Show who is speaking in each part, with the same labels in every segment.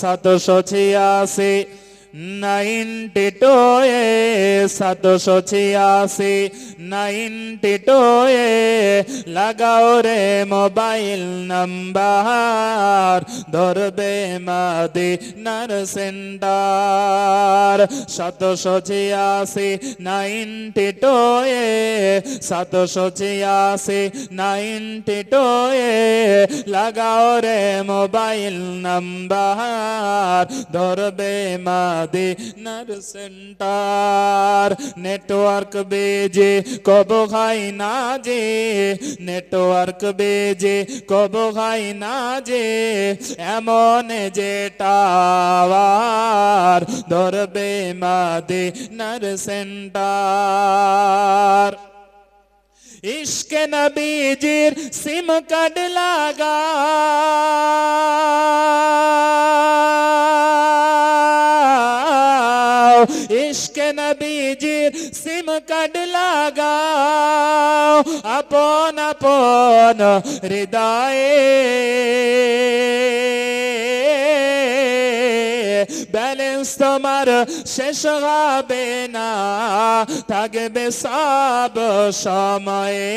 Speaker 1: সাতশো ছিয়াশি ninety two এ সাতশো ছিয়াশি, নাইনটি টু এ লাগাও রে মোবাইল নাম্বার, ধরবে মাদি নার সেন্টার সাতশো ছিয়াশি, নাইনটি টু এ সাতশো ছিয়াশি, নাইনটি টু এ লাগাও রে মোবাইল নাম্বার, ধরবে মাদি নার সেন্টার। নেটওয়ার্ক বেজে কব খাই না যে, নেটওয়ার্ক বেজে কব খাই না যে, এমন যে টাওয়ার ধরবে মাদি নার সেন্টার। ইশকে নবীজির সিম কার্ড লাগা। ইশকে নবীজির সিম কার্ড লাগাও আপন আপন হৃদয়ে ব্যালেন্স তোমার শেষ হবে না থাকবে সব সময়ে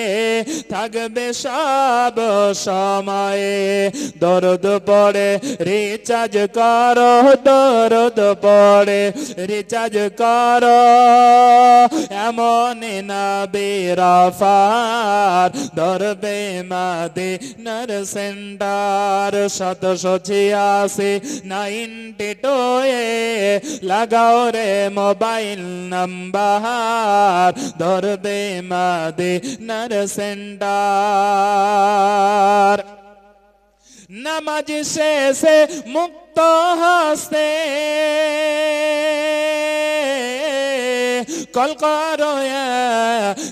Speaker 1: থাকবে সব সময়ে দরদ পড়ে রিচার্জ করো, দরদ পড়ে রিচার্জ করো। এমন না বেরাফার ধরবে মাদে নার সেন্টার শতশো ছিয়াশি, নাইনটি টু এ লাগাও রে মোবাইল নাম্বার। ধরবে মাদে নার সেন্টার। নামাজ শেষে মুক্ত হস্তে কল করো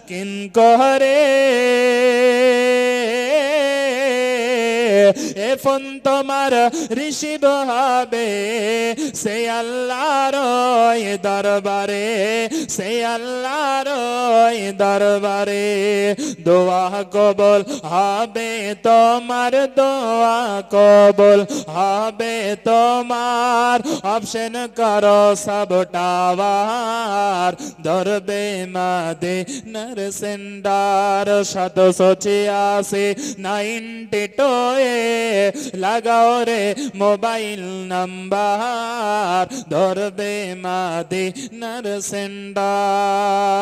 Speaker 1: কিন করে। এ তোমার রিসিভ হবে। সে আল্লাহর দরবারে, সে আল্লাহর দরবারে দোয়া কবল হবে তোমার, দোয়া কবল হবে তোমার। অপশন করো সব টাওয়ার, ধরবে মাদে নর সেন্ডার। সাতশো ছিয়াশি, নাইনটি টু এ লাগাও রে মোবাইল নাম্বার ধরবে মাদে নর সেন্ডার